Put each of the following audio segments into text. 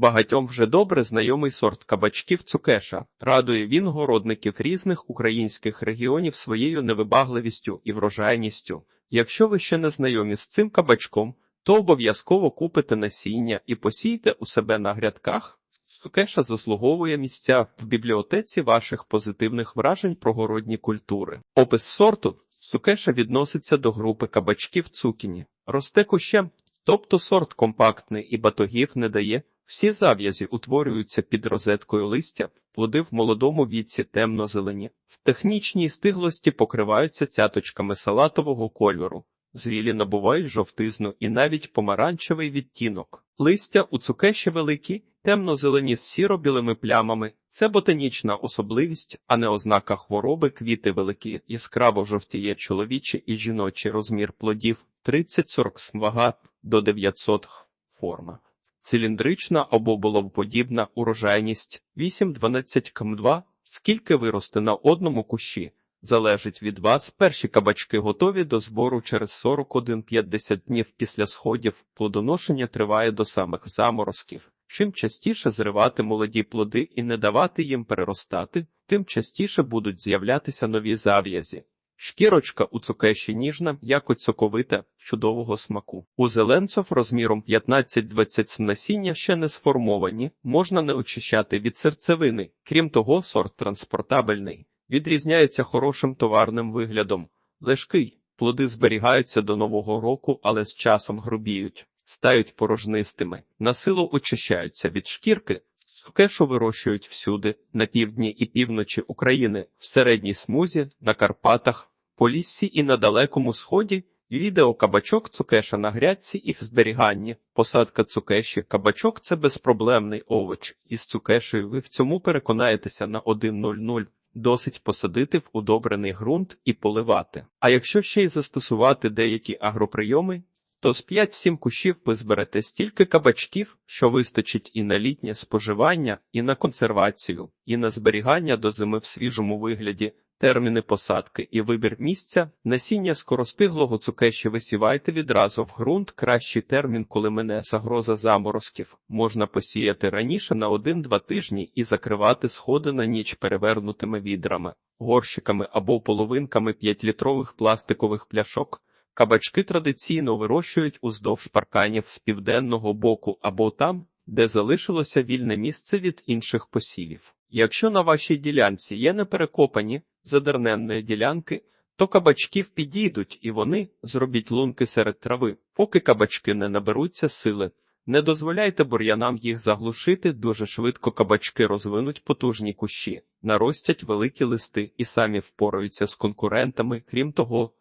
Багатьом вже добре знайомий сорт кабачків цукеша. Радує він городників різних українських регіонів своєю невибагливістю і врожайністю. Якщо ви ще не знайомі з цим кабачком, то обов'язково купите насіння і посійте у себе на грядках. Цукеша заслуговує місця в бібліотеці ваших позитивних вражень про городні культури. Опис сорту цукеша відноситься до групи кабачків цукіні. Росте кущем, тобто сорт компактний і батогів не дає. Всі зав'язі утворюються під розеткою листя, плоди в молодому віці темно-зелені. В технічній стиглості покриваються цяточками салатового кольору. Звілі набувають жовтизну і навіть помаранчевий відтінок. Листя у цукеші великі, темно-зелені з сіро-білими плямами. Це ботанічна особливість, а не ознака хвороби. Квіти великі, яскраво жовтіє чоловічий і жіночий розмір плодів 30-40 см, вага до 900 форма. Циліндрична або булавподібна урожайність 8-12 км2. Скільки виросте на одному кущі? Залежить від вас. Перші кабачки готові до збору через 41-50 днів після сходів. Плодоношення триває до самих заморозків. Чим частіше зривати молоді плоди і не давати їм переростати, тим частіше будуть з'являтися нові зав'язі. Шкірочка у цукеші ніжна, як соковита, чудового смаку. У зеленцов розміром 15-20 насіння ще не сформовані, можна не очищати від серцевини. Крім того, сорт транспортабельний. Відрізняється хорошим товарним виглядом. Лежкий, плоди зберігаються до нового року, але з часом грубіють, стають порожнистими, на силу очищаються від шкірки. Цукешу вирощують всюди, на півдні і півночі України, в середній смузі, на Карпатах, Поліссі і на Далекому Сході. Відео кабачок цукеша на грядці і в зберіганні. Посадка цукеші кабачок це безпроблемний овоч. Із цукешею ви в цьому переконаєтеся на 1.00. Досить посадити в удобрений ґрунт і поливати. А якщо ще й застосувати деякі агроприйоми, то з 5-7 кущів ви зберете стільки кабачків, що вистачить і на літнє споживання, і на консервацію, і на зберігання до зими в свіжому вигляді, терміни посадки і вибір місця, насіння скоростиглого цукеші висівайте відразу в ґрунт. Кращий термін, коли мене загроза заморозків, можна посіяти раніше на 1-2 тижні і закривати сходи на ніч перевернутими відрами, горщиками або половинками 5-літрових пластикових пляшок. Кабачки традиційно вирощують уздовж парканів з південного боку або там, де залишилося вільне місце від інших посівів. Якщо на вашій ділянці є неперекопані задерненні ділянки, то кабачків підійдуть і вони зробіть лунки серед трави, поки кабачки не наберуться сили. Не дозволяйте бур'янам їх заглушити, дуже швидко кабачки розвинуть потужні кущі, наростять великі листи і самі впораються з конкурентами. Крім того,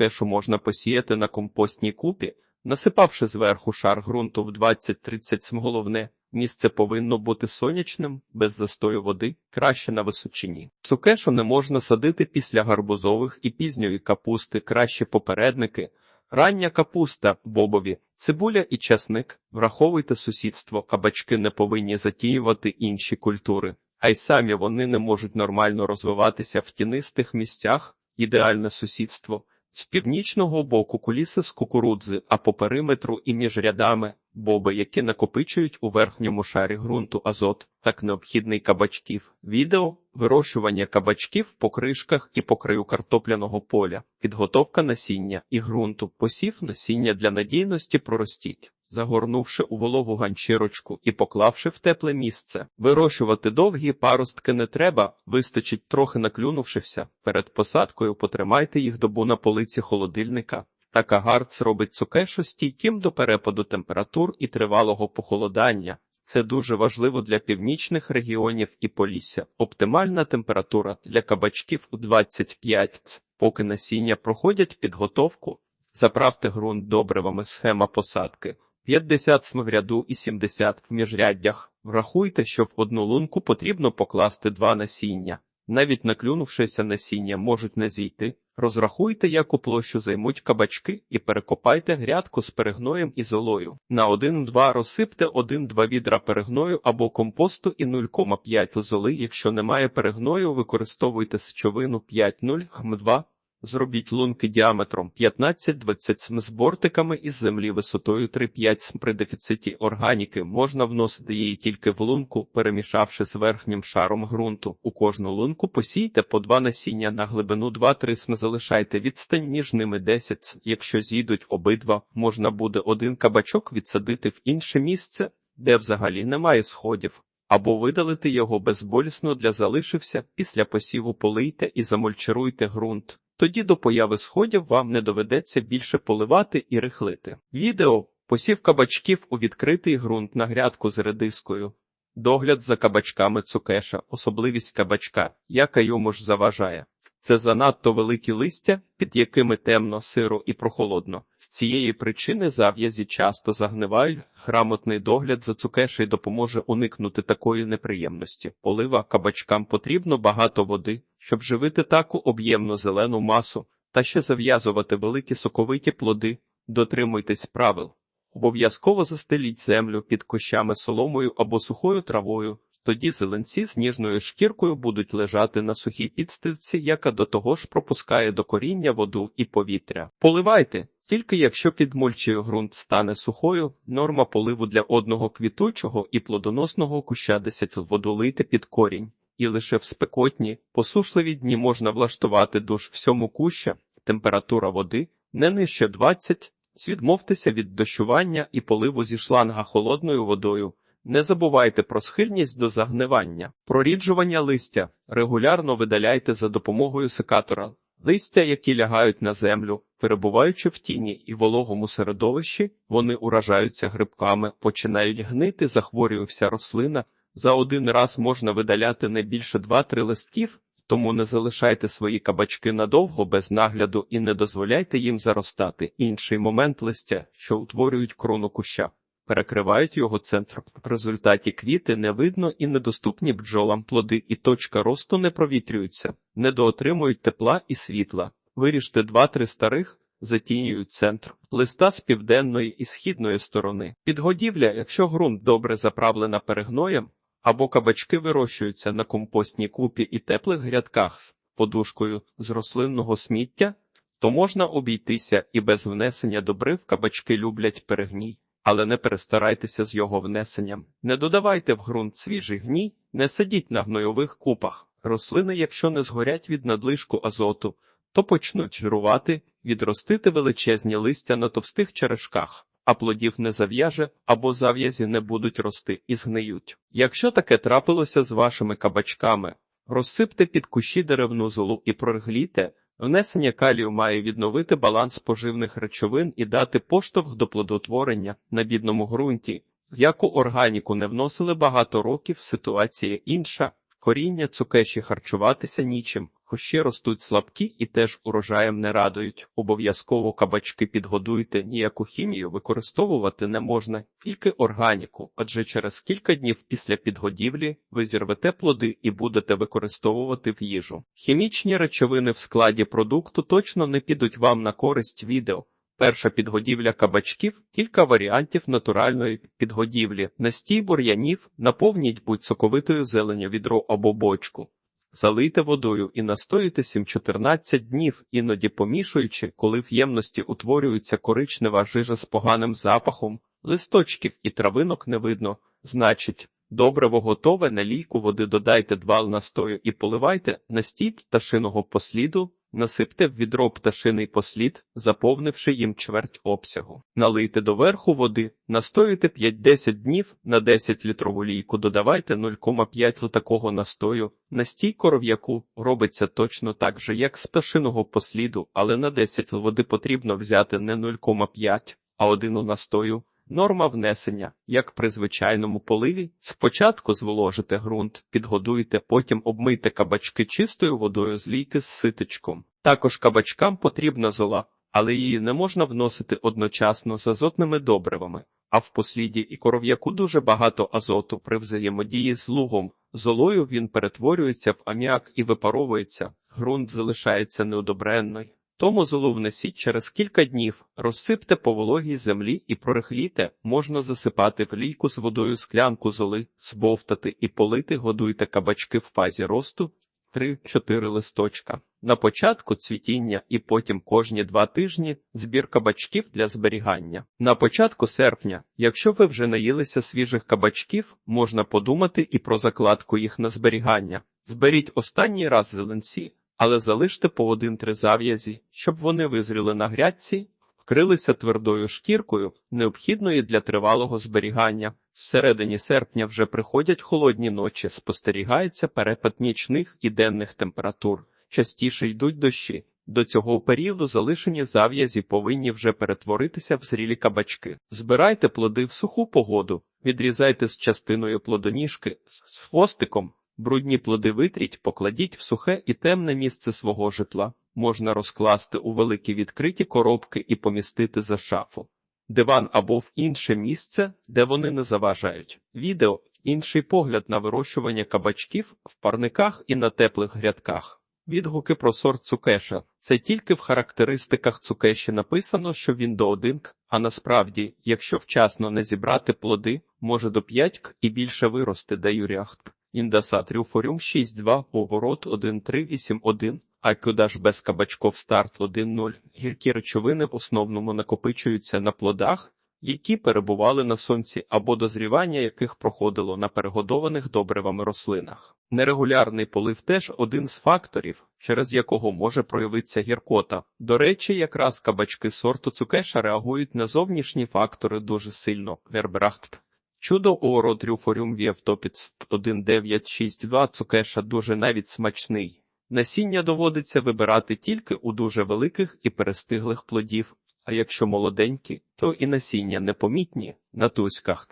кешу можна посіяти на компостній купі, насипавши зверху шар ґрунту в 20-30 см. Головне, місце повинно бути сонячним, без застою води, краще на височині. Цукешу не можна садити після гарбузових і пізньої капусти, краще попередники. Рання капуста, бобові, цибуля і часник. Враховуйте сусідство, кабачки не повинні затіювати інші культури, а й самі вони не можуть нормально розвиватися в тінистих місцях, ідеальне сусідство. З північного боку куліси з кукурудзи, а по периметру і між рядами боби, які накопичують у верхньому шарі ґрунту азот, так необхідний кабачків. Відео вирощування кабачків по кришках і по краю картопляного поля, підготовка насіння і ґрунту, посів насіння для надійності проростіть. Загорнувши у вологу ганчірочку і поклавши в тепле місце, вирощувати довгі паростки не треба, вистачить трохи наклюнувшися. Перед посадкою потримайте їх добу на полиці холодильника. Так агарц робить цукешу стійким до перепаду температур і тривалого похолодання. Це дуже важливо для північних регіонів і полісся. Оптимальна температура для кабачків у 25, поки насіння проходять підготовку. Заправте ґрунт добривами схема посадки. 50 см в ряду і 70 в міжряддях. Врахуйте, що в одну лунку потрібно покласти два насіння. Навіть наклюнувшися насіння можуть не зійти. Розрахуйте, яку площу займуть кабачки, і перекопайте грядку з перегноєм і золою. На 1-2 розсипте 1-2 відра перегною або компосту і 0,5 золи. Якщо немає перегною, використовуйте сечовину 5-0 гм2. Зробіть лунки діаметром 15-20 см з бортиками із землі висотою 3-5 см. При дефіциті органіки можна вносити її тільки в лунку, перемішавши з верхнім шаром ґрунту. У кожну лунку посійте по два насіння на глибину 2-3 см. Залишайте відстань між ними 10 см. Якщо зійдуть обидва, можна буде один кабачок відсадити в інше місце, де взагалі немає сходів. Або видалити його безболісно для залишився, після посіву полийте і замульчируйте ґрунт. Тоді до появи сходів вам не доведеться більше поливати і рихлити. Відео посів кабачків у відкритий ґрунт на грядку з редискою. Догляд за кабачками цукеша, особливість кабачка, яка йому ж заважає. Це занадто великі листя, під якими темно, сиро і прохолодно. З цієї причини зав'язі часто загнивають. Грамотний догляд за цукешею допоможе уникнути такої неприємності. Полива кабачкам потрібно багато води, щоб живити таку об'ємну зелену масу, та ще зав'язувати великі соковиті плоди. Дотримуйтесь правил. Обов'язково застеліть землю під кущами соломою або сухою травою. Тоді зеленці з ніжною шкіркою будуть лежати на сухій підстилці, яка до того ж пропускає до коріння воду і повітря. Поливайте, тільки якщо під мульчею ґрунт стане сухою, норма поливу для одного квітучого і плодоносного куща 10 воду лийте під корінь. І лише в спекотні, посушливі дні можна влаштувати душ всьому куща, температура води не нижче 20, відмовтеся від дощування і поливу зі шланга холодною водою. Не забувайте про схильність до загнивання, проріджування листя. Регулярно видаляйте за допомогою секатора. Листя, які лягають на землю, перебуваючи в тіні і вологому середовищі, вони уражаються грибками, починають гнити, захворює вся рослина. За один раз можна видаляти не більше 2-3 листків, тому не залишайте свої кабачки надовго без нагляду і не дозволяйте їм заростати. Інший момент листя, що утворюють крону куща перекривають його центр. В результаті квіти не видно і недоступні бджолам плоди, і точка росту не провітрюються, недоотримують тепла і світла. Виріжте два-три старих, затінюють центр, листа з південної і східної сторони. Підгодівля, якщо ґрунт добре заправлена перегноєм, або кабачки вирощуються на компостній купі і теплих грядках з подушкою з рослинного сміття, то можна обійтися і без внесення добрив кабачки люблять перегній але не перестарайтеся з його внесенням. Не додавайте в ґрунт свіжий гній, не сидіть на гнойових купах. Рослини, якщо не згорять від надлишку азоту, то почнуть жирувати, відростити величезні листя на товстих черешках, а плодів не зав'яже або зав'язі не будуть рости і згниють. Якщо таке трапилося з вашими кабачками, розсипте під кущі деревну золу і проглійте, Внесення калію має відновити баланс поживних речовин і дати поштовх до плодотворення на бідному ґрунті, в яку органіку не вносили багато років, ситуація інша, коріння цукеші харчуватися нічим, Кущі ростуть слабкі і теж урожаєм не радують. Обов'язково кабачки підгодуйте, ніяку хімію використовувати не можна, тільки органіку, адже через кілька днів після підгодівлі ви зірвете плоди і будете використовувати в їжу. Хімічні речовини в складі продукту точно не підуть вам на користь відео. Перша підгодівля кабачків, кілька варіантів натуральної підгодівлі, настій бур'янів, наповніть будь соковитою зеленю відро або бочку. Залийте водою і настоїте 7-14 днів, іноді помішуючи, коли в ємності утворюється коричнева жижа з поганим запахом, листочків і травинок не видно, значить, добриво готове, на лійку води додайте два настою і поливайте на стіль пташиного посліду, Насипте в відро пташиний послід, заповнивши їм чверть обсягу. Налийте доверху води, настоюйте 5-10 днів на 10 літрову лійку, додавайте 0,5 такого настою. Настій коров'яку робиться точно так же, як з пташиного посліду, але на 10 води потрібно взяти не 0,5, а одину настою. Норма внесення, як при звичайному поливі, спочатку зволожите ґрунт, підгодуйте, потім обмийте кабачки чистою водою з лійки з ситечком. Також кабачкам потрібна зола, але її не можна вносити одночасно з азотними добривами, а в посліді і коров'яку дуже багато азоту при взаємодії з лугом. Золою він перетворюється в аміак і випаровується, ґрунт залишається неодобренний. Тому золу внесіть через кілька днів, розсипте по вологій землі і прорихліте, можна засипати в лійку з водою склянку золи, збовтати і полити, годуйте кабачки в фазі росту. 3-4 листочка. На початку цвітіння і потім кожні два тижні збір кабачків для зберігання. На початку серпня, якщо ви вже наїлися свіжих кабачків, можна подумати і про закладку їх на зберігання. Зберіть останній раз зеленці, але залиште по один-три зав'язі, щоб вони визріли на грядці, вкрилися твердою шкіркою, необхідною для тривалого зберігання. Всередині серпня вже приходять холодні ночі, спостерігається перепад нічних і денних температур. Частіше йдуть дощі. До цього періоду залишені зав'язі повинні вже перетворитися в зрілі кабачки. Збирайте плоди в суху погоду, відрізайте з частиною плодоніжки з хвостиком, брудні плоди витріть, покладіть в сухе і темне місце свого житла. Можна розкласти у великі відкриті коробки і помістити за шафу. Диван або в інше місце, де вони не заважають. Відео інший погляд на вирощування кабачків в парниках і на теплих грядках. Відгуки про сорт цукеша. Це тільки в характеристиках цукеші написано, що він до 1 к, а насправді, якщо вчасно не зібрати плоди, може до 5 і більше вирости, даю ряхт. Індасат рюфоріум 6.2, оборот 1.381, а кудаж без кабачков старт 1.0. Гіркі речовини в основному накопичуються на плодах, які перебували на сонці або дозрівання яких проходило на перегодованих добривами рослинах. Нерегулярний полив теж один з факторів, через якого може проявитися гіркота. До речі, якраз кабачки сорту цукеша реагують на зовнішні фактори дуже сильно. Вербрахт. Чудо Оро Трюфоріум Вєвтопіц 1962 цукеша дуже навіть смачний. Насіння доводиться вибирати тільки у дуже великих і перестиглих плодів, а якщо молоденькі, то і насіння непомітні на туськах.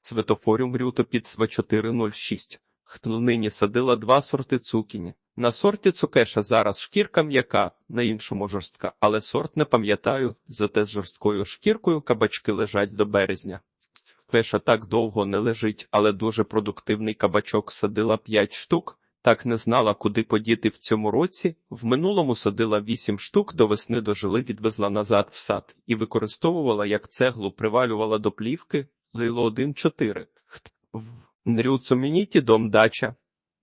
Цветофоріум Рютопіц 406 Хтлнині садила два сорти цукіні. На сорті цукеша зараз шкірка м'яка, на іншому жорстка, але сорт не пам'ятаю, зате з жорсткою шкіркою кабачки лежать до березня. Феша так довго не лежить, але дуже продуктивний кабачок садила 5 штук. Так не знала, куди подіти в цьому році. В минулому садила 8 штук, до весни дожили, відвезла назад в сад і використовувала як цеглу, привалювала до плівки, лило 1-4. В Нрюцомініті дом дача.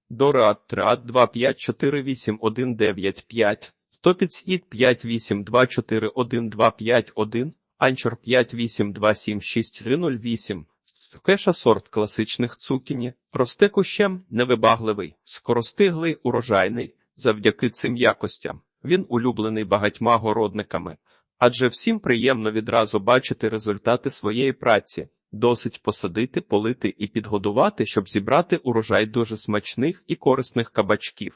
Дорад Трат 2548195. Топіц Іт 582412551. Анчор 582763008. Кеша сорт класичних цукіні. Росте кущем невибагливий, скоростиглий, урожайний. Завдяки цим якостям. Він улюблений багатьма городниками. Адже всім приємно відразу бачити результати своєї праці. Досить посадити, полити і підгодувати, щоб зібрати урожай дуже смачних і корисних кабачків.